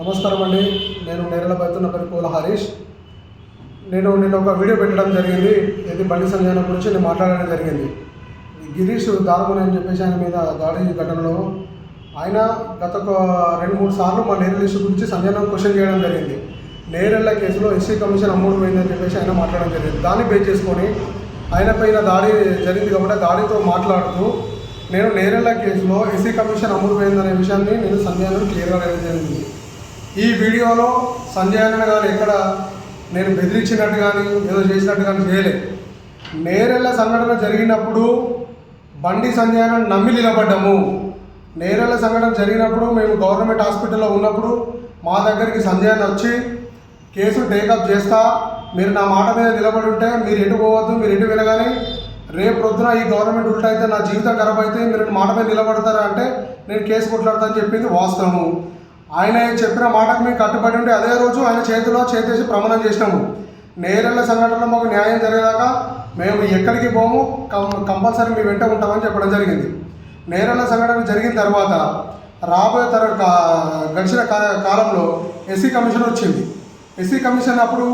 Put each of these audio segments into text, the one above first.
నమస్కారం అండి. నేను నేరల బతున్న పేరు పూల హరీష్. నేను నేను ఒక వీడియో పెట్టడం జరిగింది. ఇది బండి సంజయన గురించి నేను మాట్లాడడం జరిగింది. గిరీష్ దారుమని అని చెప్పేసి ఆయన మీద దాడి ఘటనలో. ఆయన గత ఒక రెండు మూడు సార్లు మా నేరల్ ఇష్యూ గురించి సంజయన క్వశ్చన్ చేయడం జరిగింది. నేరెళ్ళ కేసులో ఎస్సీ కమిషన్ అమ్ముడు పోయిందని చెప్పేసి ఆయన మాట్లాడడం జరిగింది. దాన్ని బేస్ చేసుకొని ఆయన పైన దాడి జరిగింది కాబట్టి ఆ దాడితో మాట్లాడుతూ నేను నేరెళ్ళ కేసులో ఎస్సీ కమిషన్ అమ్ముడు పోయిందనే విషయాన్ని నేను సంజయ్ క్లియర్గా జరిగింది. ఈ వీడియోలో సంజయ్ అన్న గారు ఎక్కడ నేను బెదిరించినట్టు కానీ ఏదో చేసినట్టు కానీ చేయలేదు నేరెళ్ళ సంఘటన జరిగినప్పుడు బండి సంజయ్ అన్న నమ్మి నిలబడ్డాము. నేరెళ్ళ సంఘటన జరిగినప్పుడు మేము గవర్నమెంట్ హాస్పిటల్లో ఉన్నప్పుడు మా దగ్గరికి సంజయ్ అన్న వచ్చి కేసు టేకప్ చేస్తా. మీరు నా మాట మీద నిలబడి ఉంటే మీరు ఎటు పోవద్దు మీరు ఎటు వినగానే రేపు ప్రొద్దున ఈ గవర్నమెంట్ ఉల్టా అయితే నా జీవితం ఖరాబ్ అయితే మీరు మాట మీద నిలబడతారా అంటే నేను కేసు కొట్లాడతా అని చెప్పింది వాస్తవము. ఆయన చెప్పిన మాటకు మేము కట్టుబడి ఉండి అదే రోజు ఆయన చేతిలో చేతేసి ప్రమాణం చేసినాము. నేరెళ్ళ సంఘటనలో మాకు న్యాయం జరిగేదాకా మేము ఎక్కడికి పోము కం కంపల్సరీ మీ వెంట ఉంటామని చెప్పడం జరిగింది. నేరెళ్ళ సంఘటన జరిగిన తర్వాత రాబోయే తర గడిచిన కాలంలో ఎస్సీ కమిషన్ వచ్చింది. ఎస్సీ కమిషన్ అప్పుడు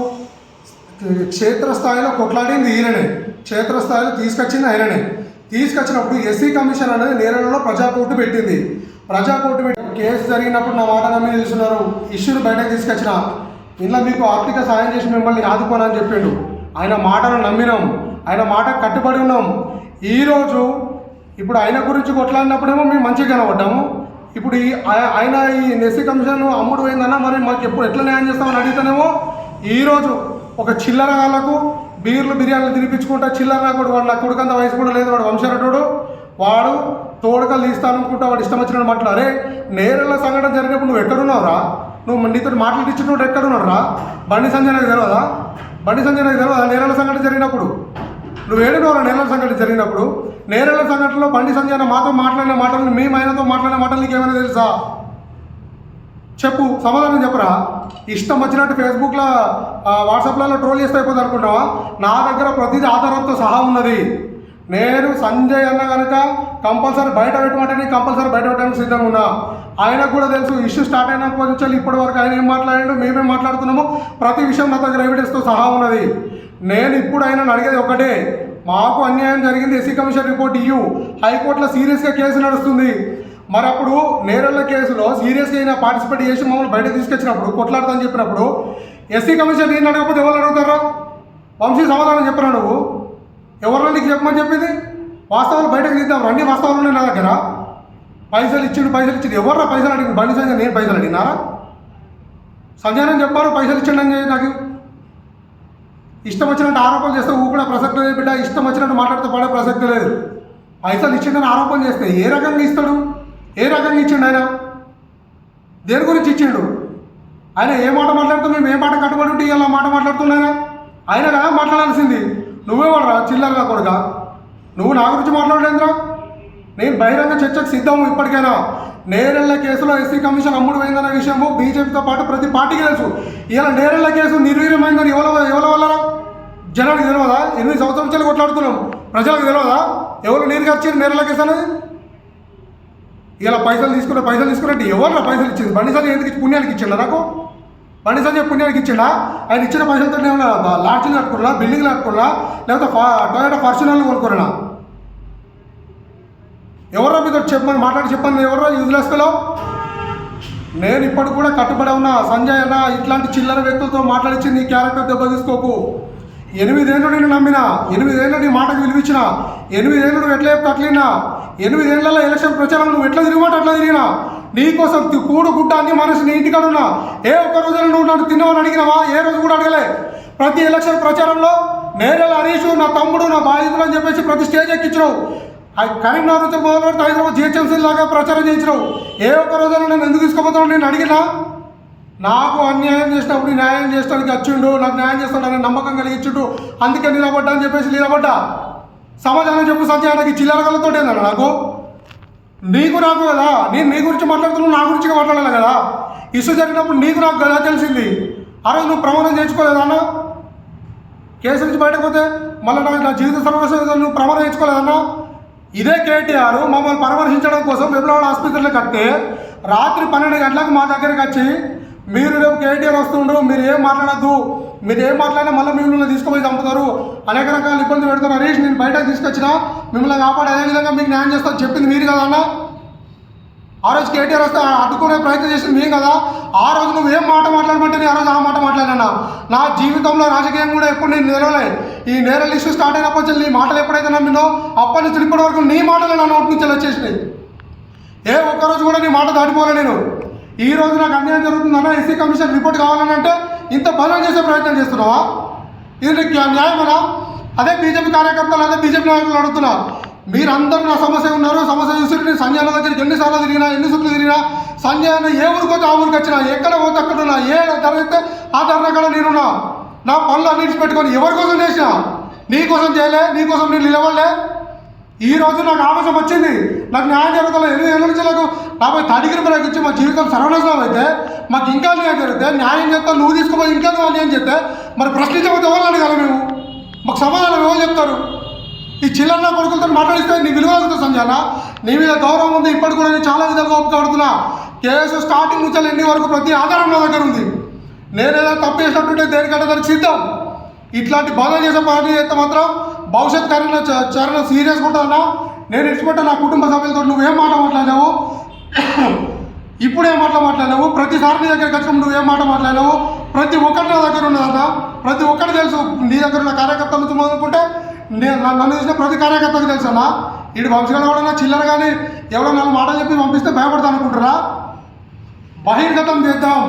క్షేత్రస్థాయిలో కొట్లాడింది ఈయననే. క్షేత్రస్థాయిలో తీసుకొచ్చింది ఆయననే. తీసుకొచ్చినప్పుడు ఎస్సీ కమిషన్ అనేది నేరలలో ప్రజాకోర్టు పెట్టింది. ప్రజాకోర్టు పెట్టి కేసు జరిగినప్పుడు నా మాట నమ్మి నిలుస్తున్నారు. ఇష్యూని బయటకు తీసుకొచ్చిన. ఇలా మీకు ఆర్థిక సాయం చేసి మిమ్మల్ని ఆదుకోనని చెప్పిండు. ఆయన మాటను నమ్మినాం. ఆయన మాట కట్టుబడి ఉన్నాం. ఈరోజు ఇప్పుడు ఆయన గురించి కొట్లాడినప్పుడేమో మేము మంచిగా కనబడ్డాము. ఇప్పుడు ఈ ఆయన ఈ నెస్సీ కమిషన్ అమ్ముడు పోయిందన్నా మరి మాకు ఎప్పుడు ఎట్లా న్యాయం చేస్తామని అడిగితేనేమో ఈరోజు ఒక చిల్లర వాళ్ళకు బీర్లు బిర్యానీలు తినిపించుకుంటా చిల్లర నా కొడుకు వాడు నా కొడుకంత వయసు కూడా లేదు వాడు వంశరటుడు. వాడు తోడుకలు తీస్తాననుకుంటా వాడు ఇష్టం వచ్చిన మాటలు అరే నేరళ్ళ సంఘటన జరిగినప్పుడు నువ్వు ఎక్కడున్నావురా? నువ్వు నీతో మాట్లాడించినప్పుడు ఎక్కడున్నాడు రా బండి సంజయ్ నాకు తెలియదా బండి సంజయ్ నాకు తెలియదా నేరళ్ళ సంఘటన జరిగినప్పుడు. నువ్వు ఏడున్నావురా నేరళ్ళ సంఘటన జరిగినప్పుడు? నేరళ్ళ సంఘటనలో బండి సంజయ్ అన్న మాతో మాట్లాడిన మాటలు మేము ఆయనతో మాట్లాడిన మాటలు నీకు ఏమైనా తెలుసా? చెప్పు సమాధానం చెప్పరా? ఇష్టం వచ్చినట్టు ఫేస్బుక్లో వాట్సాప్లలో ట్రోల్ చేస్తే అయిపోతుంది అనుకుంటావా? నా దగ్గర ప్రతిదీ ఆధారంతో సహా ఉన్నది. నేను సంజయ్ అన్న కనుక కంపల్సరీ బయట పెట్టమంటే కంపల్సరీ బయట పెట్టడానికి సిద్ధంగా ఉన్నా. ఆయనకు కూడా తెలుసు ఇష్యూ స్టార్ట్ అయినప్పటి నుంచి ఇప్పటి వరకు ఆయన ఏం మాట్లాడాడు మేమేం మాట్లాడుతున్నామో ప్రతి విషయం నా దగ్గర ఎవిడెన్స్తో సహా ఉన్నది. నేను ఇప్పుడు ఆయన అడిగేది ఒకటే మాకు అన్యాయం జరిగింది ఎస్సీ కమిషన్ రిపోర్ట్ ఇయ్యు హైకోర్టులో సీరియస్గా కేసు నడుస్తుంది. మరి అప్పుడు నేరళ్ళ కేసులో సీరియస్గా అయినా పార్టిసిపేట్ చేసి మమ్మల్ని బయట తీసుకొచ్చినప్పుడు కొట్లాడతాని చెప్పినప్పుడు ఎస్సీ కమిషన్ నేను అడగకపోతే ఎవరు అడుగుతారా? వంశీ సమాధానం చెప్పరా నువ్వు? ఎవరిలో నీకు చెప్పమని చెప్పింది? వాస్తవాలు బయటకు తీద్దాం. రండి వాస్తవాలు ఉన్నాయి నా దగ్గర. పైసలు ఇచ్చిండు పైసలు ఇచ్చిండు. ఎవర్రా పైసలు అడిగింది బండి సంజయ్ నేను పైసలు అడిగినారా సంజయ్ చెప్పారు పైసలు ఇచ్చిండు అని నాకు. ఇష్టం వచ్చినట్టు ఆరోపణ చేస్తే ఊపిడా ప్రసక్తి లేదు బిడ్డ. ఇష్టం వచ్చినట్టు మాట్లాడితే పడే ప్రసక్తి లేదు. పైసలు ఇచ్చిండని ఆరోపణ చేస్తే ఏ రకంగా ఇస్తాడు? ఏ రకంగా ఇచ్చిండు ఆయన? దేని గురించి ఇచ్చిండు? ఆయన ఏ మాట మాట్లాడుతూ మేము ఏ మాట కట్టుబడి ఉంటే ఇలా మాట మాట్లాడుతున్నాయన ఆయన కదా మాట్లాడాల్సింది. నువ్వే వాడరా చిల్లరగా కొడుక? నువ్వు నా గురించి మాట్లాడలేదురా? నేను బహిరంగ చర్చకు సిద్ధము ఇప్పటికైనా. నేరెళ్ళ కేసులో ఎస్సీ కమిషన్ అమ్ముడు పోయిందన్న విషయము బీజేపీతో పాటు ప్రతి పార్టీకి తెలుసు. ఇలా నేరెళ్ళ కేసు నిర్వీర్యమైందని ఎవల ఎవరి వల్ల జనానికి తెలియదా? ఎనిమిది సంవత్సరాల నుంచి కొట్లాడుతున్నాం. ప్రజలకు తెలియదా? ఎవరు నీరు ఖర్చు నేరెళ్ళ కేసు అనేది ఇలా పైసలు తీసుకున్న పైసలు తీసుకున్నట్టు ఎవరు పైసలు ఇచ్చింది? బండి ఎందుకు పుణ్యానికి ఇచ్చిండా నాకు? బండి సంజయ్ పుణ్యానికి ఇచ్చిండా? ఆయన ఇచ్చిన పైసలతో ఏమన్నా లాడ్జింగ్ కట్టుకున్నా బిల్డింగ్ కట్టుకున్నా లేకపోతే టొయోటా ఫార్చునర్లు కొనుక్కున్నా ఎవరో మీతో చెప్పమని మాట్లాడి చెప్పండి ఎవరో యూజ్లెస్లో నేను ఇప్పటికి కూడా కట్టుబడి ఉన్నా. సంజయ్ అన్న ఇట్లాంటి చిల్లర వ్యక్తులతో మాట్లాడించి నీ క్యారెక్టర్ దెబ్బ తీసుకోకు. ఎనిమిదేళ్ళు నేను నమ్మిన ఎనిమిదేళ్ళు నీ మాటకు విలువించిన ఎనిమిదేళ్ళు నువ్వు ఎట్లా చెప్తే అట్లినా ఎనిమిదేళ్ళలో ఎలక్షన్ ప్రచారం నువ్వు ఎట్లా తిరిగిమాట అట్లా తిరిగినా నీకోసం కూడు గుడ్డ అన్ని మనసుని ఇంటికాడ ఉన్నా. ఏ ఒక్క రోజున నువ్వు నన్ను తిన్నావని అడిగినావా? ఏ రోజు కూడా అడగలే. ప్రతి ఎలక్షన్ ప్రచారంలో నేరెల హరీష్ నా తమ్ముడు నా బాధితుడు అని చెప్పేసి ప్రతి స్టేజ్ ఎక్కించినావు. ఆ కరీంనగర్ నుంచి మొదలు పెడితే హైదరాబాద్ జిహెచ్ఎంసీ లాగా ప్రచారం చేయించినావు. ఏ ఒక్క రోజున నన్ను ఎందుకు తీసుకోపోతాను నేను అడిగినా? నాకు అన్యాయం చేసినప్పుడు న్యాయం చేసడానికి వచ్చిండు నాకు న్యాయం చేస్తాడని నమ్మకం కలిగించుండు. అందుకే నిలబడ్డా అని చెప్పేసి నిలబడ్డా. సమాధానం చెప్పు సత్యానికి చిల్లరగలతోటేనా నాకు? నీకు నాకు కదా. నేను నీ గురించి మాట్లాడుతున్నావు నా గురించి మాట్లాడాలి కదా. ఇష్యూ జరిగినప్పుడు నీకు నాకు కదా తెలిసింది. ఆ రోజు నువ్వు ప్రమాణం చేయించుకోలేదా అన్న? కేసు నుంచి బయటకు పోతే మళ్ళీ నాకు నా జీవిత సర్వస్వం నువ్వు ప్రమాణం చేయించుకోలేదన్నా ఇదే కేటీఆర్ మమ్మల్ని పరామర్శించడం కోసం వెబ్లవాడ ఆసుపత్రిలో కట్టే రాత్రి పన్నెండు గంటలకు మా దగ్గరికి వచ్చి మీరు రేపు కేటీఆర్ వస్తుండ్రు మీరు ఏం మాట్లాడద్దు. మీరు ఏం మాట్లాడినా మళ్ళీ మిమ్మల్ని తీసుకుపోయి చంపుతారు. అనేక రకాల ఇబ్బంది పెడతారు. హరీష్ నేను బయటకు తీసుకొచ్చిన మిమ్మల్ని కాపాడు అదే విధంగా మీకు న్యాయం చేస్తాను చెప్పింది మీరు కదా అన్న? ఆ రోజు కేటీఆర్ వస్తే అడ్డుకునే ప్రయత్నం చేసింది మేము కదా. ఆ రోజు నువ్వు ఏం మాట మాట్లాడమంటే నేను ఆ రోజు ఆ మాట మాట్లాడినా. నా జీవితంలో రాజకీయం కూడా ఎప్పుడు నేను నిలవలే. ఈ నేరల్ ఇష్యూ స్టార్ట్ అయినప్పటి నుంచి నీ మాటలు ఎప్పుడైతే నమ్మినో అప్పటి నుంచి ఇప్పటి వరకు నీ మాటలు నా నోటి నుంచి వచ్చేసినాయి. ఏ ఒక్కరోజు కూడా నీ మాట దాటిపోలే నేను. ఈ రోజు నాకు అన్యాయం జరుగుతుందన్న ఎస్సీ కమిషన్ రిపోర్ట్ కావాలని అంటే ఇంత బలం చేసే ప్రయత్నం చేస్తున్నావా? ఇది న్యాయమనా అదే బీజేపీ కార్యకర్తలు అదే బీజేపీ నాయకులు అడుగుతున్నారు మీరందరూ నా సమస్య ఉన్నారు సమస్య చూసి నేను సంజయ్ అన్న దగ్గరికి ఎన్నిసార్లు తిరిగినా ఎన్ని సుట్లు తిరిగినా సంజయ్ అన్న ఏ ఊరికి వచ్చి ఆ ఊరికి వచ్చినా ఎక్కడ పోతే అక్కడ ఉన్నా ఏ ధర ఆ ధర కూడా నేనున్నా. నా పనులు అన్నింటి పెట్టుకొని ఎవరి కోసం చేసినా? నీ కోసం చేయలే నీ కోసం నేను నిలవలే ఈ రోజు నాకు ఆవేశం వచ్చింది. నాకు న్యాయం జరుగుతుంది ఎనిమిది ఏళ్ళ నుంచి నాకు నాపై తడిగిరి బ్రేక్ ఇచ్చి మా జీవితం సర్వనాశనం అయితే మాకు ఇంకా న్యాయం జరిగితే న్యాయం చేస్తా నువ్వు తీసుకుపోయి ఇంకా నువ్వు న్యాయం చేస్తే మరి ప్రశ్నించకపోతే ఎవరు అడగాలి మేము? మాకు సమాధానం ఎవరు చెప్తారు? ఈ చిల్లన్న కొడుకులతో మాట్లాడిస్తే నీ విలువ సంజాన నీ మీద గౌరవం ఉంది ఇప్పటికి కూడా నేను చాలా విధాలుగా ఒప్పుకాడుతున్నా కేసు స్టార్టింగ్ నుంచి ఎన్ని వరకు ప్రతి ఆధారం నా దగ్గర ఉంది. నేనేదో తప్పు చేసినట్టుంటే దేనికంటే దానికి సిద్ధం. ఇట్లాంటి బాధ చేసే పని చేస్తే మాత్రం భవిష్యత్ కార్యంలో చ- సీరియస్గా ఉంటానా నేను ఇచ్చిపెట్ట నా కుటుంబ సభ్యులతో నువ్వేం మాట మాట్లాడావు ఇప్పుడు ఏం మాట మాట్లాడినావు ప్రతిసారి నీ దగ్గరికి వచ్చినప్పుడు నువ్వేం మాట మాట్లాడినావు ప్రతి ఒక్కటి నా దగ్గర ఉన్నదన్న. ప్రతి ఒక్కటి తెలుసు. నీ దగ్గర ఉన్న కార్యకర్తలు నుంచి మొదలుకుంటే నేను నన్ను చూసిన ప్రతి కార్యకర్తకు తెలుసు అన్న. ఇటు వంశీగా ఎవడన్నా చిల్లర కానీ ఎవడో నాలుగు మాటలు చెప్పి పంపిస్తే భయపడతా అనుకుంటారా బహిర్గతం చేద్దాం.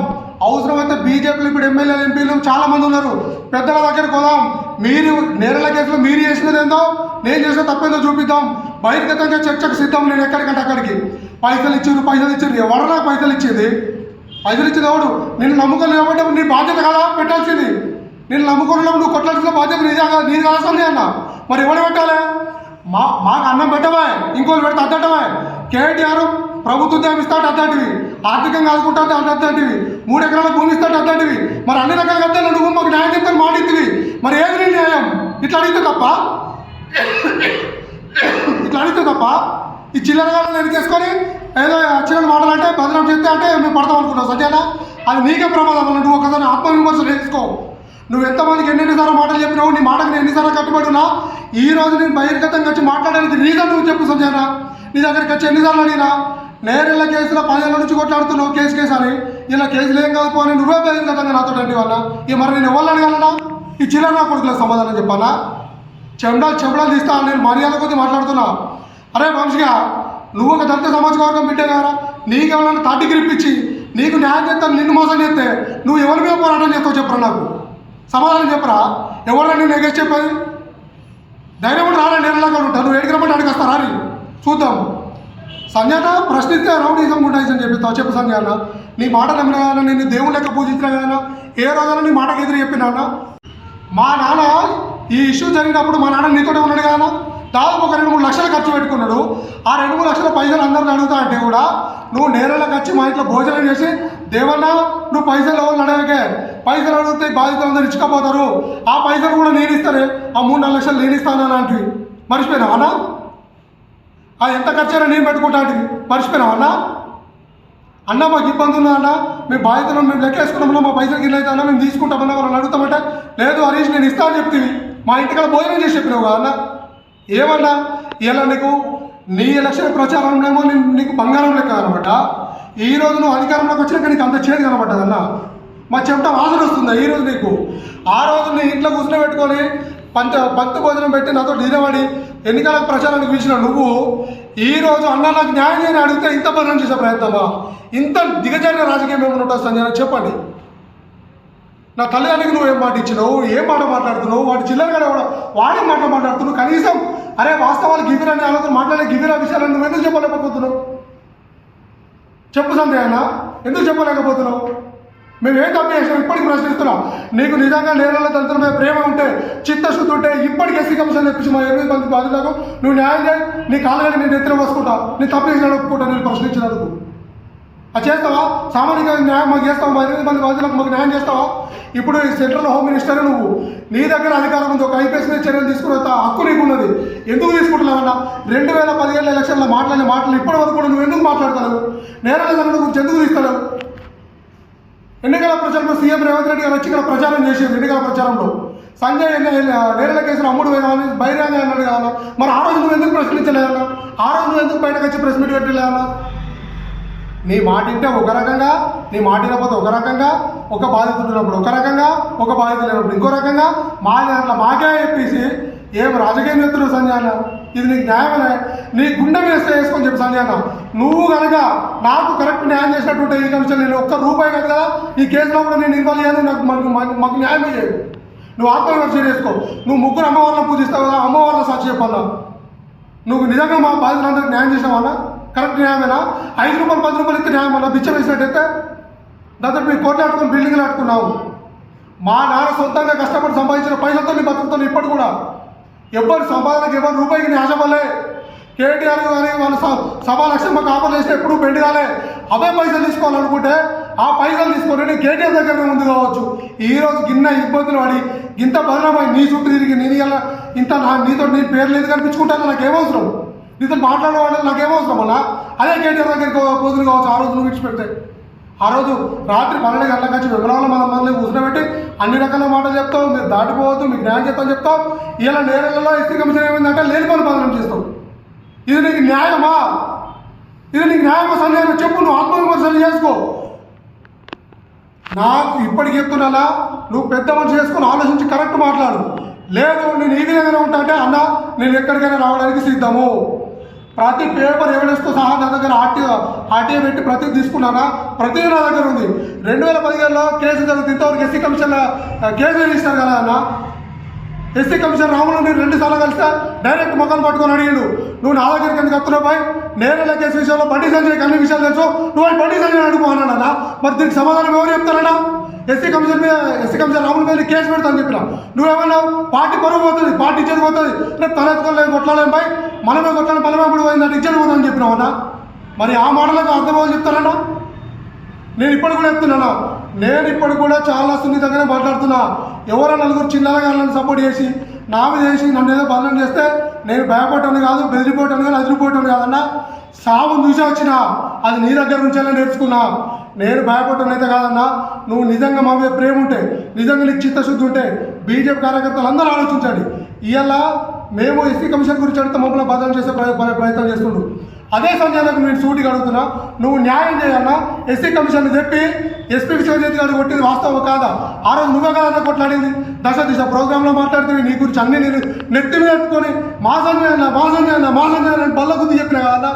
అవసరమైతే బీజేపీలు ఇప్పుడు ఎమ్మెల్యేలు ఎంపీలు చాలా మంది ఉన్నారు. పెద్దల దగ్గరకు పోదాం. మీరు నేరల కేసులో మీరు చేసినది ఏందో నేను చేసిన తప్పేందో చూపిద్దాం. బహిర్గతంగా చర్చకు సిద్ధం నేను ఎక్కడికంటే అక్కడికి. పైసలు ఇచ్చారు పైసలు ఇచ్చారు ఎవరు నాకు పైసలు ఇచ్చేది? పైసలు ఇచ్చేది ఎవడు? నేను నమ్ముకొని కాబట్టి నీ బాధ్యత కదా పెట్టాల్సింది. నేను నమ్ముకున్నప్పుడు నువ్వు కొట్లాల్సిన బాధ్యత నీదే నీది కావాల్సింది అన్న. మరి ఎవరు పెట్టాలి? మా మాకు అన్నం పెట్టవా? ఇంకోళ్ళు పెడితే అద్దటమే కేటీఆర్ ప్రభుత్వ ఉద్యోగం ఇస్తాడు అట్లాంటివి ఆర్థికంగా ఆదుకుంటాడు అట్లాంటివి మూడు ఎకరాల భూమి ఇస్తాడు అట్లాంటివి మరి అన్ని రకాల అద్దాలు నువ్వు మాకు న్యాయం చెప్తాను మాటిద్దివి మరి ఏది నీ న్యాయం? ఇట్లా అడిగితే తప్ప? ఇట్లా అడిగితే తప్ప? ఈ చిల్లరగా చేసుకొని ఏదో చిన్న మాటలు అంటే బదనాం చెప్తే అంటే మేము పడతాం అనుకుంటాం సత్యానా? అది నీకే ప్రమాదం నువ్వు ఒకసారి ఆత్మవిమర్శ చేసుకో. నువ్వు ఎంతమందికి ఎన్నెన్నిసార్లు మాటలు చెప్పినావు నీ మాటకు నేను ఎన్నిసార్లు కట్టుబడి ఈ రోజు నేను బహిర్గతంగా వచ్చి మాట్లాడడానికి రీజన్ నువ్వు చెప్పు సంజయనా నీ దగ్గరికి వచ్చి ఎన్నిసార్లు అడిగినా? నేరెళ్ళ కేసులో పదేళ్ళ నుంచి కొట్లాడుతున్నావు కేసు కేసు అని. ఇలా కేసులు ఏం కాదు అని నువ్వే బహిర్గతంగా నాతో అంటే వల్ల ఇక మరి నేను ఎవరు అడగాలన్నా? ఈ చిల్లర నా సమాధానం చెప్పాలా చెండాలు చెండాలు తీస్తా నేను మర్యాద కొద్ది మాట్లాడుతున్నా. అరే వంశీగా నువ్వు ఒక దళిత సమాజ వర్గం బిడ్డే కదా నీకు ఎవరైనా తాటి గ్రిప్ నీకు న్యాయం చేస్తాను నిన్ను మోసం చేస్తే నువ్వు ఎవరి మీద పోరాటం చేస్తావు చెప్పరా నాకు? సమాధానం చెప్పరా? ఎవరైనా నేను ఎగేసి చెప్పేది? ధైర్యం రాలే నేరలాగా ఉంటా. నువ్వు ఎడిగినప్పుడు రమ్మంటే అడిగి వస్తారా చూద్దాం. సంజయన ప్రశ్నిస్తే రౌడీజం గుండాయిజం చెప్పి చెప్పు సంజయన నీ మాట నమ్మిన కదా నేను దేవుని లెక్క పూజించిన కదా ఏ రోజైనా నీ మాటకి ఎదురు చెప్పినా మా నాన్న ఈ ఇష్యూ జరిగినప్పుడు మా నాన్న నీతోనే ఉన్నాడు కదా దాదాపు ఒక రెండు మూడు లక్షలు ఖర్చు పెట్టుకున్నాడు. ఆ రెండు మూడు లక్షల పైసలు అందరిని అడుగుతా అంటే కూడా నువ్వు నేరలకు వచ్చి మా ఇంట్లో భోజనం చేసి దేవన్నా నువ్వు పైసలు ఎవరు అడగకే? పైసలు అడిగితే బాధితులందరూ ఇచ్చుకపోతారు. ఆ పైసలు కూడా నేను ఇస్తానే. ఆ మూడు నాలుగు లక్షలు నేను ఇస్తాను అలాంటివి మర్చిపోయినావా అన్నా? ఆ ఎంత ఖర్చైనా నేను పెట్టుకుంటా అంటే మర్చిపోయినావా అన్నా? అన్న మాకు ఇబ్బంది ఉందా అన్న? మేము బాధ్యతలు మేము లెక్కేసుకున్నామన్నా మా పైసలు గిన్నె అయితే అన్న మేము తీసుకుంటామన్నా వాళ్ళని అడుగుతామంటే లేదు హరీష్ నేను ఇస్తా అని చెప్తివి మా ఇంటికాడ భోజనం చేసి చెప్పినావు అన్న? ఏమన్నా? ఇలా నీకు నీ ఎలక్షన్ ప్రచారంలో నేను నీకు బంగారం లెక్క అనమాట. ఈ రోజు నువ్వు అధికారంలోకి వచ్చినాక నీకు అంత చేతి కనబడ్డదన్న? మా చెమట వాసన వస్తుందా ఈ రోజు నీకు? ఆ రోజు నీ ఇంట్లో కూర్చుని పెట్టుకొని పంచ భక్తి భోజనం పెట్టి నాతో నిలబడి ఎన్నికల ప్రచారానికి పిలిచిన నువ్వు ఈ రోజు అన్న నాకు న్యాయం చేయని అడిగితే ఇంత పని చేసే ప్రయత్నమా? ఇంత దిగజారిన రాజకీయం ఏమైనా ఉంటుంది సంజయ్ చెప్పండి. నా తల్లిదండ్రులకు నువ్వు ఏం మాట ఇచ్చినావు? ఏం మాట మాట్లాడుతున్నావు? వాడి చిల్లరగా వాడే మాట మాట్లాడుతున్నావు. కనీసం అరే వాస్తవాలు గివిరా అని వాళ్ళతో మాట్లాడే గివిరా విషయాలను నువ్వు ఎందుకు చెప్పలేకపోతున్నావు? చెప్పు సంజయ్ ఎందుకు చెప్పలేకపోతున్నావు? మేము ఏం తప్పు చేసినాం? ఇప్పటికి ప్రశ్నిస్తున్నాం. నీకు నిజంగా నేరాల తల్లిదండ్రుల మీద ప్రేమ ఉంటే చిత్తశుద్ధి ఉంటే ఇప్పటికి ఎస్సీ కమిషన్ తెప్పించి మా ఎనిమిది మంది బాధితులకు నువ్వు న్యాయం చేయి నీ కాళ్ళని నేను ఎత్తున పోసుకుంటా. నీ తప్పు చేసిన ఒప్పుకుంటా నేను ప్రశ్నించినందుకు. చేస్తావా? సామాజిక న్యాయం మాకు చేస్తావా? మా ఎనిమిది మంది బాధ్యులకు మాకు న్యాయం చేస్తావా? ఇప్పుడు ఈ సెంట్రల్ హోమ్ మినిస్టర్ నువ్వు నీ దగ్గర అధికారం ఉంది ఒక ఐపీఎస్ మీద చర్యలు తీసుకునే హక్కు నీకు ఉన్నది. ఎందుకు తీసుకుంటున్నావన్నా రెండు వేల పదిహేను ఎలక్షన్లో మాట్లాడిన మాటలు ఇప్పటి వరకు కూడా నువ్వు ఎందుకు మాట్లాడతావు నేరాల సంఘటన గురించి ఎందుకు తీస్తావు ఎన్నికల ప్రచారంలో సీఎం రేవంత్ రెడ్డి గారు వచ్చి ఇక్కడ ప్రచారం చేసేది ఎన్నికల ప్రచారంలో. సంజయ్ నేరల కేసులు అమ్ముడు పోయినామని బహిరంగ అన్నాడు కదా మరి ఆ రోజు నువ్వు ఎందుకు ప్రశ్నించలేదన్నా ఆ రోజు నువ్వు ఎందుకు బయటకు వచ్చి ప్రెస్ మీట్ పెట్టలేదన్నా నీ మాటింటే ఒక రకంగా నీ మాట వినకపోతే ఒక రకంగా ఒక బాధితుడు ఉన్నప్పుడు ఒక రకంగా ఒక బాధితుడు లేనప్పుడు ఇంకో రకంగా మా దాంట్లో మాకే చెప్పేసి ఏం రాజకీయ నేతలు సంజాన ఇది నీకు న్యాయమనే నీ గుండె వేస్తే వేసుకొని చెప్పి సంజాన నువ్వు కనుక నాకు కరెక్ట్ న్యాయం చేసినట్టుంటే ఈ కమిషన్ నేను ఒక్క రూపాయి కాదు కదా ఈ కేసులో కూడా నేను ఇన్వాల్వ్ అయ్యాను నాకు మాకు మాకు- న్యాయం చేయదు నువ్వు ఆత్మవిమర్శ చేసుకో. నువ్వు ముగ్గురు అమ్మవారిని పూజిస్తావు? కదా అమ్మవారిని సాక్షి చెప్పాలా నువ్వు నిజంగా మా బాధితులందరికీ న్యాయం చేసావన్నా కరెక్ట్ న్యాయమేనా ఐదు రూపాయలు పది రూపాయలు ఇస్తే న్యాయం అన్నా బిచ్చం వేసినట్టయితే? దాదాపు మీరు కోట్లు బిల్డింగ్లు ఆడుకున్నావు మా నాన్న సొంతంగా కష్టపడి సంపాదించిన పైసలతో నీ బతుకుతాను ఇప్పటి కూడా. ఎవరి సంపాదనకి ఎవరి రూపాయికి నీ ఆశపడలే. కేటీఆర్ కానీ వాళ్ళు స- సభా లక్ష్యం మాకు ఆఫర్ చేస్తే ఎప్పుడు పెండి కాలే. అవే పైసలు తీసుకోవాలనుకుంటే ఆ పైసలు తీసుకొని నేను కేటీఆర్ దగ్గరనే ముందు కావచ్చు. ఈరోజు గిన్న ఇబ్బందులు పడి ఇంత బదనమై నీ చుట్టూ తిరిగి నేను ఇలా ఇంత నా నీతో నీ పేరు లేదు కనిపించుకుంటాను నాకు ఏమవసరం నీతో మాట్లాడేవాళ్ళు నాకు అవసరం అలా అదే కేటీఆర్ దగ్గరికి పోతుంది కావచ్చు ఆ రోజు నువ్వు విడిచిపెడితే. ఆ రోజు రాత్రి పన్నెండు గంటలకు వచ్చి విమలంలో మన మనల్ని కూర్చోబెట్టి అన్ని రకాల మాటలు చెప్తావు మీరు దాటిపోవద్దు మీకు న్యాయం చేస్తాను చెప్తావు. ఇలా నేరలలో ఎస్టీ కమిషన్ ఏమైందంటే లేని పని పదనం చేస్తావు. ఇది నీకు న్యాయమా? ఇది నీకు న్యాయమా సందేహం చెప్పు నువ్వు ఆత్మవిమర్శలు చేసుకో. నాకు ఇప్పటికి చెప్తున్నా నువ్వు పెద్ద మనిషి చేసుకుని ఆలోచించి కరెక్ట్ మాట్లాడు. లేదు నేను ఈ విధంగా ఉంటా అంటే అన్న నేను ఎక్కడికైనా రావడానికి సిద్ధము. ప్రతి పేపర్ ఎవిడెన్స్తో సహా నా దగ్గర ఆర్టీఓ ఆర్టీఓ పెట్టి ప్రతి తీసుకున్నానా? ప్రతి నా దగ్గర ఉంది. రెండు వేల పదిహేనులో కేసు జరుగుతుంది ఇంతవరకు ఎస్సీ కమిషన్ కేసు రిజిస్టర్ కదా అన్న? ఎస్సీ కమిషన్ రాములు నేను రెండు సార్లు కలిస్తే డైరెక్ట్ మొక్కలు పట్టుకొని అడిగాడు నువ్వు నా దగ్గరికి ఎందుకు వస్తున్నావు పోయి నేరేళ్ళ కేసు విషయంలో బండి సంజయ్ అన్ని విషయాలు తెలుసు. నువ్వు బండి సంజయ్ అడుగుతున్నానా మరి దీనికి సమాధానం ఎవరు చెప్తారన్నా? ఎస్సీ కమిషన్ మీద ఎస్సీ కమిషన్ రాముల మీద కేసు పెడతాను చెప్పిన. నువ్వేమన్నావు? పార్టీ పరువు పోతుంది పార్టీ ఇచ్చేది పోతుంది. రేపు తలెత్తుకోలేదు కొట్లాలేం పై మనమే కొట్లాలి మనమే కూడా పోయిందంటే ఇచ్చేది పోతుందని చెప్పినావన్నా మరి ఆ మాటలకు అర్థమవుతుంది చెప్తారన్నా? నేను ఇప్పుడు కూడా చెప్తున్నాను. నేను ఇప్పుడు కూడా చాలా సున్నితంగానే మాట్లాడుతున్నా. ఎవరో నలుగురు చిన్నగాళ్ళని సపోర్ట్ చేసి నా మీద చేసి నన్ను ఏదో బలం చేస్తే నేను భయపడటం కాదు బెదిరిపోవటం కాదు అదిరిపోవటం కాదన్నా సాగు చూసి వచ్చిన అది నీ దగ్గర నుంచే నేర్చుకున్నా. నేను భయపడటం కాదన్నా నువ్వు నిజంగా మా మీద ప్రేమ ఉంటే నిజంగా నీకు చిత్తశుద్ధి ఉంటే బీజేపీ కార్యకర్తలు అందరూ ఆలోచించండి. ఇవాళ మేము ఎస్సీ కమిషన్ గురించి అడిగితే మమ్మల్ని బదనం చేసే ప్రయత్నం చేస్తుండు అదే సంజయ్ నేను సూటిగా అడుగుతున్నా నువ్వు న్యాయం చేయన్నా ఎస్సీ కమిషన్ చెప్పి ఎస్పీ విశ్వజిత్ గారు కొట్టింది వాస్తవం కాదా? ఆ రోజు నువ్వే కదా కొట్లాడింది. దశ దిశ ప్రోగ్రాంలో మాట్లాడితే నీ గురించి అన్ని నేను నెత్తి మీద ఎత్తుకొని మా సంజయ్ అన్న మా సంజయ్ అన్న మా సంజయ్ అన్న బల్ల గుద్ది చెప్పిన కదా?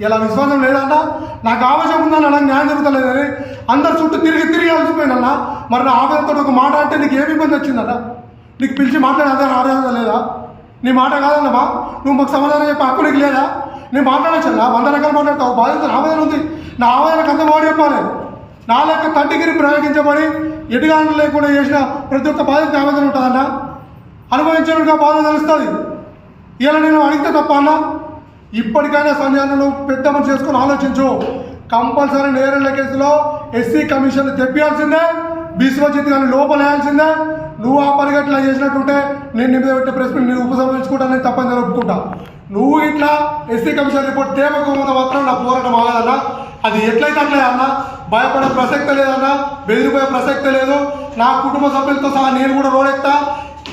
ఇలా విశ్వాసం లేదన్నా నాకు ఆవేశం ఉందన్న నాకు న్యాయం జరుగుతలేదని అందరు చుట్టూ తిరిగి తిరిగి అలసిపోయినన్నా మరి నా ఆవేశంతో ఒక మాట అంటే నీకు ఏమి ఇబ్బంది వచ్చిందట? నీకు పిలిచి మాట్లాడే ఆవేదన లేదా? నీ మాట కాదన్నమా నువ్వు మాకు సమాధానం చెప్పే హక్కు నీకు లేదా? నేను మాట్లాడచ్చా వంద రకాలు మాట్లాడతావు. బాధ్యత ఆవేదన ఉంది. నా ఆవేదనకు అంత మాట చెప్పాలి. నా లెక్క తంటిగిరి ప్రయోగించబడి ఎటుగాను లేకుండా చేసిన ప్రతి ఒక్క బాధ్యత ఆవేదన ఉంటుందన్నా. అనుభవించడానికి బాధ తెలుస్తుంది. ఇలా నేను అడిగితే తప్ప అన్నా ఇప్పటికైనా సంజయను పెద్ద మనిషి చేసుకొని ఆలోచించు. కంపల్సరీ నేరళ్ళ కేసులో ఎస్సీ కమిషన్ తెప్పియాల్సిందే విశ్వజిత్ గారిని లోపలేయాల్సిందే. నువ్వు ఆ పరిగెట్లా చేసినట్టుంటే నేను నీ మీద పెట్టే ప్రెస్ మీట్ నేను ఉపసంహరించుకుంటానని తప్పని ఒప్పుకుంటా నువ్వు ఇట్లా ఎస్సీ కమిషన్ రిపోర్ట్ తేమకపోతే మాత్రం నా పోరాటం ఆగదన్నా. అది ఎట్లయితే అట్లే అన్నా? భయపడే ప్రసక్తే లేదన్నా. బెదిరిపోయే ప్రసక్తి లేదు. నా కుటుంబ సభ్యులతో సహా నేను కూడా రోడెక్తా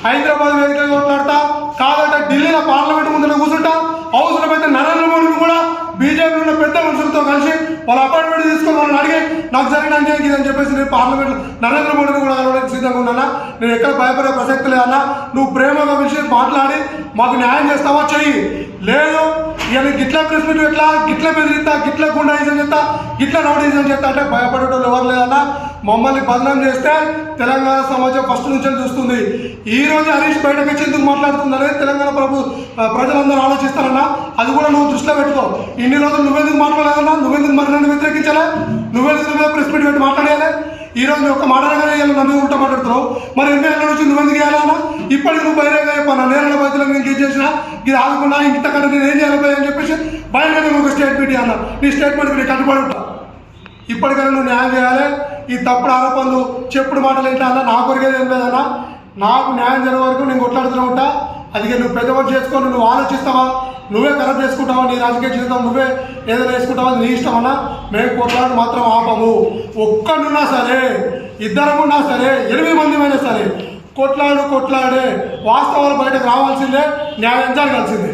హైదరాబాద్ వేదికగా కొట్లాడతా కాదంటే ఢిల్లీలో పార్లమెంట్ ముందు కూర్చుంటా అవసరమైతే నరేంద్ర మోడీని కూడా బీజేపీ ఉన్న పెద్ద మనుషులతో కలిసి వాళ్ళ అపాయింట్మెంట్ తీసుకొని వాళ్ళని అడిగి నాకు జరిగిన అన్యాయం ఇది అని చెప్పేసి నేను పార్లమెంట్ నరేంద్ర మోడీని కూడా కలవడానికి సిద్ధంగా ఉన్నానా? నేను ఎక్కడ భయపడే ప్రసక్తి లేదన్నా? నువ్వు ప్రేమగా విషయం మాట్లాడి మాకు న్యాయం చేస్తావా? చెయ్యి. లేదు ఇక గిట్లా గిట్ల ప్రెస్ మీట్ ఎట్లా? గిట్ల బెదిరిస్తా గిట్ల గుండాయిజం చేస్తా గిట్ల నవడీజం చేస్తా అంటే భయపడేటోళ్ళు ఎవరు లేదన్నా మమ్మల్ని బదనం చేస్తే తెలంగాణ సమాజం ఫస్ట్ నుంచి చూస్తుంది. ఈ రోజు హరీష్ బయటకు వచ్చి ఎందుకు మాట్లాడుతుందనేది తెలంగాణ ప్రభు ప్రజలందరూ ఆలోచిస్తారన్నా? అది కూడా నువ్వు దృష్టిలో పెట్టుకో. ఇన్ని రోజులు నువ్వెందుకు మాట్లాడలేదన్నా? నువ్వెందుకు మరణాన్ని నన్ను వ్యతిరేకించాలా? నువ్వెందుకు నువ్వే ప్రెస్ మీట్ పెట్టి మాట్లాడేయాలి? ఈ రోజు ఒక మాట్లాడగానే ఇవాళ నన్ను ఉల్టా మాట్లాడుతున్నావు. మరి ఎన్ని ఏళ్ళ నుంచి నువ్వెందుకు చేయాలన్నా ఇప్పటికి నువ్వు బహిరంగ చెప్పాను నేరల బాధ్యతలు నేను గెలిచేసిన చేసినా. ఇది ఆదుకున్నా ఇంతకంటే నేను ఏం చేయాలి అని చెప్పేసి బహిరంగ ఒక స్టేట్మెంట్ అన్నా నీ స్టేట్మెంట్ నేను కట్టుబడి ఉంటా ఇప్పటికైనా నువ్వు న్యాయం చేయాలి. ఈ తప్పుడు ఆరోపణలు చెప్పుడు మాటలు ఏంటా అన్న నా కొరిగేది ఏం లేదన్నా నాకు న్యాయం జరిగే వరకు నేను కొట్లాడుతూనే ఉంటా. అది నువ్వు పెద్దవాళ్ళు చేసుకొని నువ్వు ఆలోచిస్తావా? నువ్వే కరెక్ట్ చేసుకుంటావా నీ రాజకీయ జీవితం? నువ్వే ఏదైనా వేసుకుంటావా నీ ఇష్టం అన్నా మేము కొట్లాడు మాత్రం ఆపము. ఒక్కడున్నా సరే ఇద్దరమున్నా సరే ఎనిమిది మంది అయినా సరే కొట్లాడు కొట్లాడే వాస్తవాలు బయటకు రావాల్సిందే న్యాయం జరగాల్సిందే.